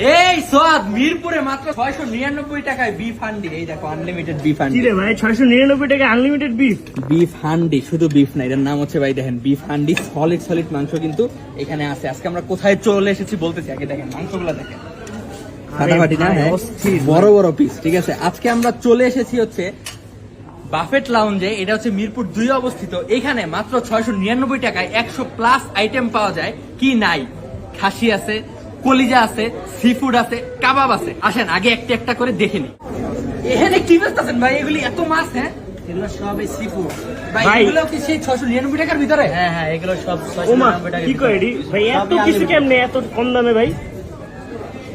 এই সোয়াদ মিরপুরে মাত্র ছয়শো নিরানব্বই টাকায় বিফ হান্ডি। এই দেখো আনলিমিটেড বিফ হান্ডি। রে ভাই ছয়শো নিরানব্বই টাকা আনলিমিটেড বিফ বিফ হান্ডি শুধু বিফ না এটার নাম হচ্ছে ভাই দেখেন বিফ হান্ডি সলিড সলিড মাংস কিন্তু এখানে আছে। আজকে আমরা কোথায় চলে এসেছি বলতেছি আগে দেখেন মাংসগুলো দেখেন। ফাটাফাটি না হ্যাঁ? বড় বড় পিস ঠিক আছে? আজকে আমরা চলে এসেছি হচ্ছে বাফেট লাউঞ্জে এটা হচ্ছে মিরপুর দুই অবস্থিত। এখানে মাত্র ছয়শো নিরানব্বই টাকায় একশো প্লাস আইটেম পাওয়া যায়। কি নাই? খাসি আছে কলিজা আছে সি ফুড আছে কাবাব আছে। আসেন আগে একটা একটা করে দেখে নিই। এখানে কি বেচতেছেন ভাই? এগুলি এত মাছ হ্যাঁ? এগুলো সবই সি ফুড ভাই ভাই। এগুলো কি সেই ছয়শো নিরানব্বই টাকার ভিতরে? হ্যাঁ হ্যাঁ এগুলো সব ওমা কি কয় এডি ভাই এত কিছু কেমনে এত কম দামে ভাই?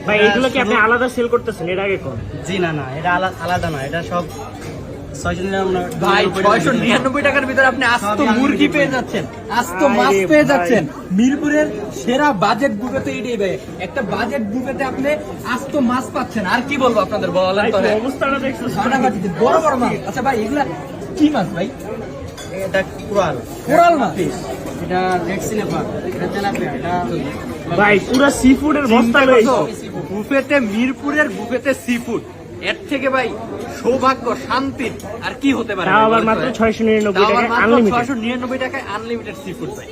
ভাই এগুলো কি আপনি আলাদা সেল করতেছেন? এর আগে কোন জি না না এটা আলা- আলাদা না এটা সব ভাই ছয়শো নিরানব্বই টাকার ভিতরে আপনি আস্ত মুরগি পেয়ে যাচ্ছেন। আস্ত মাছ পেয়ে যাচ্ছেন। মিরপুরের সেরা বাজেট বুফেতে এটাই ভাই। একটা বাজেট বুফেতে আপনি আস্ত মাছ পাচ্ছেন। আর কি বলব আপনাদের বলেন তো। অবস্থাটা দেখছ? বড় বড় মাছ। আচ্ছা ভাই এগুলা কি মাছ ভাই? এটা কুড়াল কোরাল মাছ? এটা রেড সিনেপার এটা তেলাপিয়া। এটা ভাই পুরো সি ফুডের বস্তা? বুফেতে মিরপুরের বুফেতে সি ফুড এর থেকে ভাই সৌভাগ্য শান্তি আর কি হতে পারে? আবার মাত্র হ্যাঁ? ছয়শো নিরানব্বই টাকা মাত্র আনলিমিটেড 699 টাকায় আনলিমিটেড সি ফুড ভাই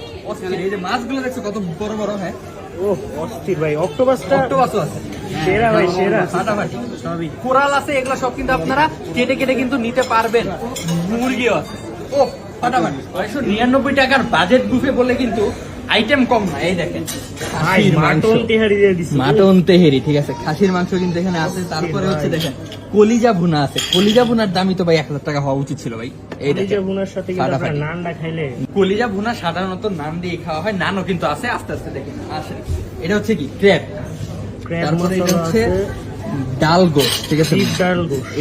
এই যে মাছগুলো দেখছ কত বড় বড় হ্যাঁ? ও অস্থির ভাই। অক্টোপাসটা অক্টোপাসও আছে। সেরা ভাই সেরা। ফাটাফাটি সবই। কোরাল আছে এগুলো সব কিন্তু আপনারা কেটে কেটে কিন্তু নিতে পারবেন। মুরগিও আছে। ও ফাটাফাটি। ছয়শো নিরানব্বই টাকার বাজেট বুফে বলে কিন্তু আইটেম কম না এই দেখেন। মাটন তেহারি দিয়ে দিছি। মাটন তেহেরি ঠিক আছে। খাসির মাংস কিন্তু এখানে আছে তারপরে হচ্ছে দেখেন কলিজা ভুনা আছে। কলিজা ভুনার দামই তো ভাই এক হাজার টাকা হওয়া উচিত ছিল ভাই। এই এই যে সাথে নানটা খাইলে কলিজা ভুনা সাধারণত নান দিয়ে খাওয়া হয় নানও কিন্তু আছে আস্তে আস্তে দেখেন আসেন এটা হচ্ছে কি? ক্র্যাব। ক্র্যাব তারপরে এটা হচ্ছে ডাল গোস ঠিক আছে?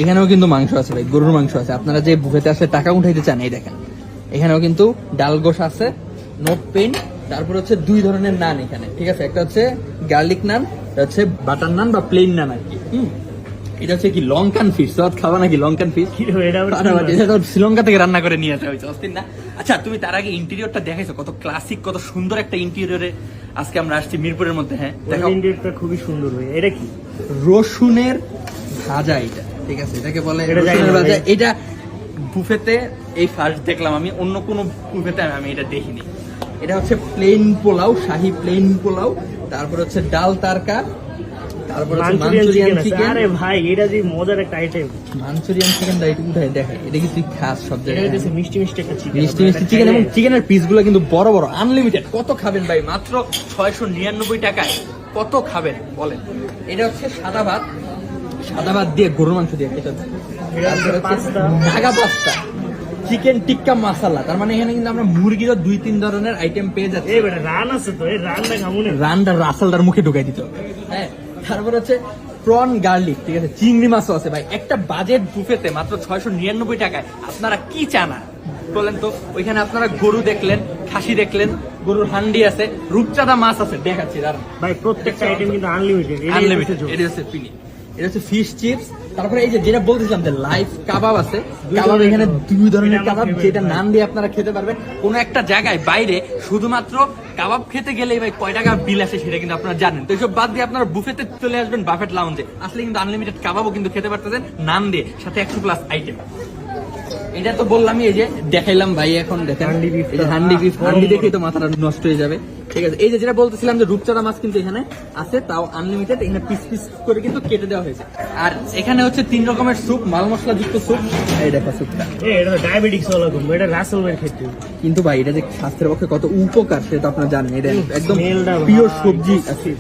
এখানেও কিন্তু মাংস আছে ভাই গরুর মাংস আছে। আপনারা যে বুফেতে আসলে টাকা উঠাইতে চান এই দেখেন। এখানেও কিন্তু ডাল গোস আছে নো পেন তারপর হচ্ছে দুই ধরনের নান এখানে ঠিক আছে? একটা হচ্ছে গার্লিক নান এটা হচ্ছে বাটার নান বা প্লেন নান আর কি এটা হচ্ছে কি লঙ্কান ফিশ সব খাওয়া নাকি লঙ্কান ফিশ এটা তো শ্রীলঙ্কা থেকে রান্না করে নিয়ে আসা হয়েছে অস্থির না? আচ্ছা তুমি তার আগে ইন্টেরিয়রটা দেখাইছো কত ক্লাসিক কত সুন্দর একটা ইন্টেরিয়রে আজকে আমরা আসছি মিরপুরের মধ্যে হ্যাঁ? ওই খুবই সুন্দর ভাই এটা কি? রসুনের ভাজা এটা ঠিক আছে? এটাকে বলে এটা রসুনের ভাজা। এটা বুফেতে এই ফার্স্ট দেখলাম আমি অন্য কোনো বুফেতে আমি এটা দেখিনি। এটা হচ্ছে প্লেন পোলাও শাহি প্লেন পোলাও তারপর হচ্ছে ডাল তারকা তারপর হচ্ছে মাঞ্চুরিয়ান মাঞ্চুরিয়ান চিকেন আরে ভাই এটা যে মজার একটা আইটেম মাঞ্চুরিয়ান চিকেন দাইটু উঠায় দেখে এটা কি তুই খাস সব জায়গায়। হচ্ছে মিষ্টি মিষ্টি একটা চিকেন মিষ্টি মিষ্টি চিকেন এবং চিকেনের পিসগুলো কিন্তু বড় বড় আনলিমিটেড কত খাবেন ভাই? মাত্র ছয়শো নিরানব্বই টাকায় কত খাবেন? বলেন। এটা হচ্ছে সাদা ভাত। সাদা ভাত দিয়ে গরুর মাংস দিয়ে খেতে pasta. Pasta. Chicken tikka masala. তার মানে এখানে কিন্তু আমরা মুরগিরও দুই তিন ধরনের আইটেম পেয়ে যাচ্ছি। রান আছে তো এই রানটা খামুনে রানটা রাসালটার মুখে ঢুকাই দিতে হ্যাঁ তারপর হচ্ছে প্রন গার্লিক ঠিক আছে? চিংড়ি মাছও আছে ভাই। একটা বাজেট বুফেতে মাত্র ছয়শো নিরানব্বই টাকায় আপনারা কি চান? বলেন তো ওইখানে আপনারা গরু দেখলেন খাসি দেখলেন গরুর হান্ডি আছে রূপচাঁদা মাছ আছে। দেখাচ্ছি দাঁড়ান। ভাই প্রত্যেকটা আইটেম কিন্তু আনলিমিটেড আনলিমিটেড এটা হচ্ছে পিনি এটা হচ্ছে ফিশ চিপস তারপরে এই যে যেটা বলতেছিলাম যে লাইভ কাবাব আছে কাবাব এখানে দুই ধরনের কাবাব যেটা। নাম দিয়ে আপনারা খেতে পারবেন। কোনো একটা জায়গায় বাইরে শুধুমাত্র কাবাব খেতে গেলেই ভাই কয় টাকা বিল আসে সেটা কিন্তু আপনারা জানেন। তো এইসব বাদ দিয়ে আপনারা বুফেতে চলে আসবেন বাফেট লাউঞ্জে আসলে কিন্তু আনলিমিটেড কাবাবও কিন্তু খেতে পারতেছেন নান দিয়ে সাথে একশো প্লাস আইটেম এটা তো বললামই এই যে দেখাইলাম ভাই এখন দেখেন। হান্ডি বিফ হান্ডি। দেখেই তো মাথাটা নষ্ট হয়ে যাবে। ঠিক আছে এই যে যেটা বলতেছিলাম যে রূপচাঁদা মাছ কিন্তু এখানে আছে তাও আনলিমিটেড এখানে পিস পিস করে কিন্তু কেটে দেওয়া হয়েছে। আর এখানে হচ্ছে তিন রকমের স্যুপ মাল মশলা যুক্ত স্যুপ এই দেখো স্যুপটা এটা ডায়াবেটিক্স ওলা কম এটা রাসেল ক্ষেত্রে। কিন্তু ভাই এটা যে স্বাস্থ্যের পক্ষে কত উপকার সেটা আপনারা জানেন। এটা একদম পিওর সবজি আছে।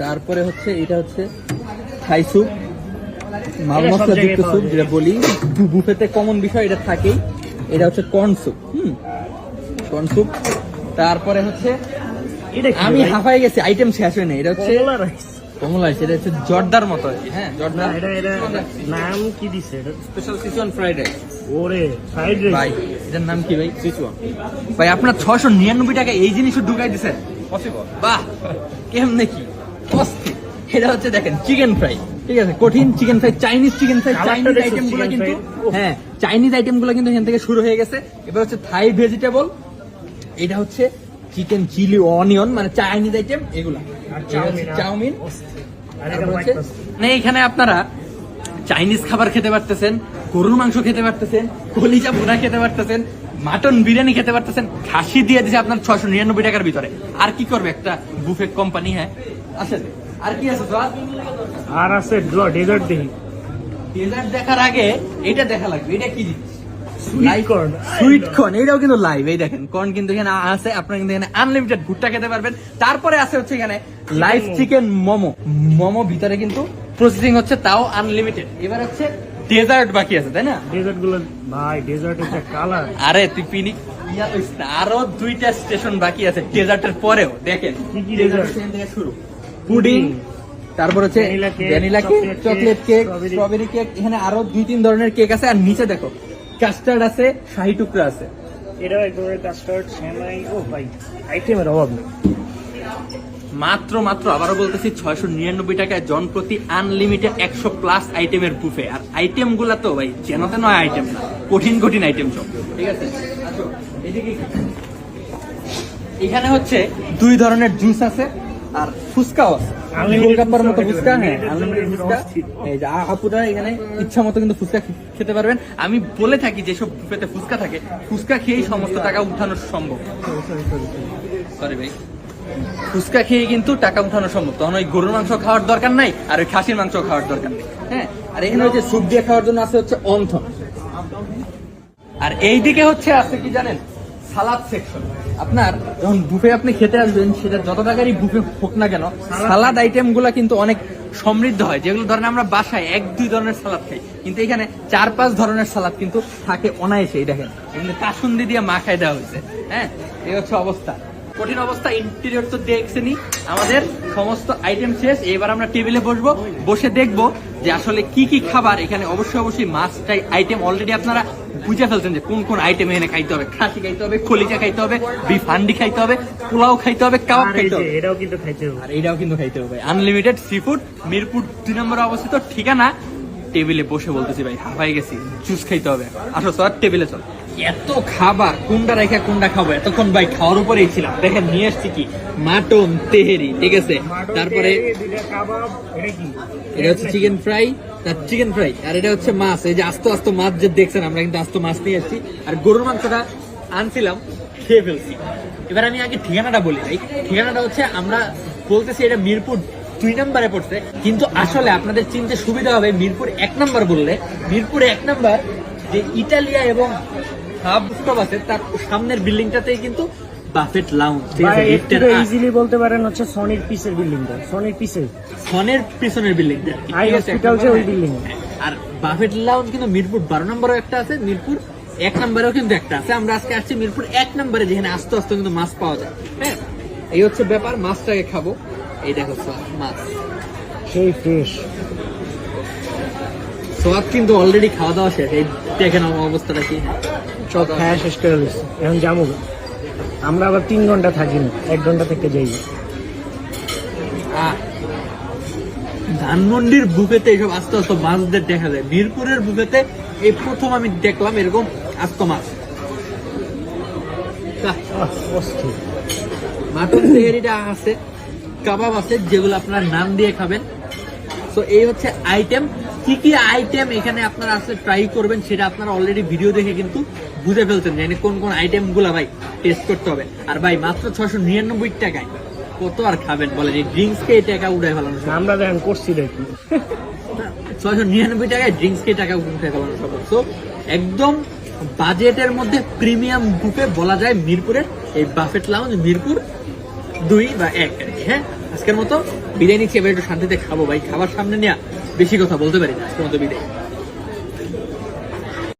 তারপরে হচ্ছে এটা হচ্ছে থাই স্যুপ মাল এটা মশলা যুক্ত স্যুপ যেটা বলি বুফেতে কমন বিষয় এটা থাকেই। এটা হচ্ছে কর্ন স্যুপ হুম? Corn soup. তারপরে হচ্ছে আমি? হাফাই গেছি আইটেম শেষ হয় না এটা হচ্ছে কমলা রাইস সেটা হচ্ছে জর্দার মতো হ্যাঁ জর্দার। এটা এটা নাম কি দিছে? এটা স্পেশাল সিচুয়ান ফ্রাইড রাইস ওরে ফ্রাইড ভাই এটার নাম কি ভাই? সিচুয়ান ভাই আপনার ছশো নিরানব্বই টাকা এই জিনিসও ঢুকাই দিছেন? পসিবল বাহ! কেমনে কি? অস্থির এটা হচ্ছে দেখেন চিকেন ফ্রাই ঠিক আছে কঠিন chicken fry Chinese chicken fry Chinese কিন্তু হ্যাঁ চাইনিজ কিন্তু এখান থেকে শুরু হয়ে গেছে। এবার হচ্ছে থাই ভেজিটেবল এটা হচ্ছে চিকেন চিলি অনিয়ন মানে চাইনিজ আইটেম এগুলা। চাউমিন মানে এখানে আপনারা চাইনিজ খাবার খেতে পারতেছেন গরুর মাংস খেতে পারতেছেন কলিজা ভুনা খেতে পারতেছেন মাটন বিরিয়ানি খেতে পারতেছেন খাসি দিয়ে দিছে আপনার ছশো নিরানব্বই টাকার ভিতরে। আর কি করবে একটা বুফে কোম্পানি হ্যাঁ? আসেন। আর কি আছে আর আছে ডেজার্ট দেখি। ডেজার্ট দেখার আগে এটা দেখা লাগবে এটা কি জিনিস? সুইট কর্ন এটাও কিন্তু লাইভ এই দেখেন কর্ন কিন্তু এখানে আছে আপনারা কিন্তু এখানে আনলিমিটেড ভুট্টা খেতে পারবেন। তারপরে আছে হচ্ছে এখানে লাইভ চিকেন মোমো। মোমো। ভিতরে কিন্তু প্রসেসিং হচ্ছে তাও আনলিমিটেড এবার হচ্ছে ডেজার্ট বাকি আছে তাই না? ডেজার্টগুলো ভাই ডেজার্ট হচ্ছে কালার আরে তুই পিনি আরও দুইটা স্টেশন বাকি আছে ডেজার্টের পরেও দেখেন। কি কি ডেজার্ট শুরু। পুডিং তারপর হচ্ছে vanilla cake chocolate cake strawberry cake এখানে আরও দুই তিন ধরনের কেক আছে। আর নিচে দেখো কাস্টার্ড আছে শাহি টুকরা আছে। এটাও এক ধরনের কাস্টার্ড সেমাই ও ভাই আইটেমের অভাব নেই। মাত্র মাত্র আবারও বলতেছি ছয়শো নিরানব্বই টাকায় জন প্রতি আনলিমিটেড একশো প্লাস আইটেমের বুফে আর আইটেমগুলা তো ভাই যেন তেন আইটেম না কঠিন কঠিন আইটেম সব। ঠিক আছে। এখানে। হচ্ছে দুই ধরনের জুস আছে আর ফুচকাও আছে। হ্যাঁ আমি বলে থাকি, যেসব বুফেতে ফুচকা থাকে, ফুচকা খেয়েই সমস্ত টাকা উঠানো সম্ভব। ফুচকা খেয়ে কিন্তু টাকা উঠানো সম্ভব। তখন ওই গরুর মাংস খাওয়ার দরকার নাই, আর ওই খাসির মাংস খাওয়ার দরকার নেই। হ্যাঁ আর এখানে হচ্ছে স্যুপ দিয়ে খাওয়ার জন্য আছে হচ্ছে অন্থন। আর এইদিকে হচ্ছে আছে কি জানেন? সালাদ সেকশন আপনার যখন বুফে আপনি খেতে আসবেন, সেটা যত টাকারই বুফে হোক না কেন সালাদ আইটেমগুলা কিন্তু অনেক সমৃদ্ধ হয়। যেগুলো ধরেন আমরা বাসায় এক, দুই ধরনের সালাদ খাই। কিন্তু এখানে চার, পাঁচ ধরনের সালাদ কিন্তু থাকে অনায়াসে এই দেখেন। এখানে কাসুন্দি দিয়ে মাখায় দেওয়া হয়েছে। হ্যাঁ? এই হচ্ছে অবস্থা। কঠিন অবস্থা ইন্টেরিয়র তো দেখছেনি আমাদের সমস্ত আইটেম শেষ। এবার আমরা টেবিলে বসবো। বসে দেখব যে আসলে কি কি খাবার এখানে অবশ্যই অবশ্যই মাছটাই আইটেম অলরেডি আপনারা বুঝে ফেলছেন যে কোন কোন আইটেম এখানে খাইতে হবে? খাসি খাইতে হবে খলিচা খাইতে হবে বিফ হান্ডি খাইতে হবে পোলাও খাইতে হবে কাবাব খাইতে হবে। এটাও কিন্তু খাইতে হবে। আর এটাও কিন্তু খাইতে হবে। আনলিমিটেড সি ফুড মিরপুর দুই নম্বরে অবস্থিত ঠিকানা? টেবিলে বসে বলতেছি ভাই হাফাই গেছি জুস খাইতে হবে। আসো স্যার টেবিলে চল। এত খাবার কোনটা রেখে কোনটা খাব এতক্ষণ ভাই খাওয়ার উপরেই ছিলাম। দেখেন নিয়ে এসছি কি? মাটন তেহেরি ঠিক আছে? তারপরে এটা হচ্ছে চিকেন ফ্রাই তার চিকেন ফ্রাই আর এটা হচ্ছে মাছ। এই যে আস্ত আস্ত মাছ যে দেখছেন আমরা কিন্তু আস্ত মাছ নিয়ে এসেছি আর গরুর মাংসটা আনছিলাম খেয়ে ফেলছি। এবার আমি আগে ঠিকানাটা বলি ভাই। ঠিকানাটা হচ্ছে আমরা বলতেছি এটা মিরপুর দুই নম্বরে পড়ছে। কিন্তু আসলে আপনাদের চিনতে সুবিধা হবে মিরপুর এক নম্বর বললে মিরপুর এক নম্বর যে ইটালিয়া এবং হাব স্টপ আছে। তার সামনের বিল্ডিংটাতেই কিন্তু বাফেট লাউঞ্জ ঠিক আছে লিফটের ইজিলি বলতে পারেন হচ্ছে সনির পিসের বিল্ডিংটা। সনির পিসের ফনের পিছনের বিল্ডিংটা আই হসপিটাল যে ওই বিল্ডিং আর বাফেট লাউঞ্জ কিন্তু মিরপুর বারো নম্বরেও একটা আছে মিরপুর এক নম্বরেও কিন্তু একটা আছে। আমরা আজকে আসছি মিরপুর এক নম্বরে যেখানে আস্তে আস্তে কিন্তু মাছ পাওয়া যায় হ্যাঁ। এই হচ্ছে ব্যাপার মাছটাকে খাব। এই দেখো মাছ। সেই ফ্রেশ সোয়াদ কিন্তু অলরেডি খাওয়া দাওয়া শেষ। এই দেখেন আমার অবস্থাটা কি। সব খায়া শেষ করে দিচ্ছে এখন যাব। আমরা আবার তিন ঘণ্টা থাকি না। এক ঘণ্টা থেকে যাই। ধানমন্ডির বুকেতে এইসব আস্তে আস্তে মাছদের দেখা যায়। মিরপুরের বুকেতে এই প্রথম আমি দেখলাম এরকম আস্ত মাছ। মাটন তেহারিটা আছে কাবাব আছে যেগুলো আপনারা নাম দিয়ে খাবেন। তো এই হচ্ছে আইটেম কি কি আইটেম এখানে আপনারা আসলে ট্রাই করবেন সেটা আপনারা অলরেডি ভিডিও দেখে কিন্তু বুঝে ফেলছেন যে এখানে কোন কোন আইটেমগুলা ভাই টেস্ট করতে হবে। আর ভাই মাত্র ছশো নিরানব্বই টাকায় কত আর খাবেন বলেন? এই ড্রিঙ্কস কে টাকা উড়াই ফেলানো আমরা দেখেন করছি দেখি। ছয়শো নিরানব্বই টাকায় ড্রিঙ্কস কে টাকা উঠে ফেলানো সম্ভব। তো একদম বাজেটের মধ্যে প্রিমিয়াম বুফে বলা যায় মিরপুরের এই বাফেট লাউঞ্জ মিরপুর দুই বা এক। হ্যাঁ আজকের মতো বিরিয়ানি খেয়ে একটু শান্তিতে খাব ভাই। খাবার সামনে নিয়ে। বেশি কথা বলতে পারি না আজকের মতো বিদায়।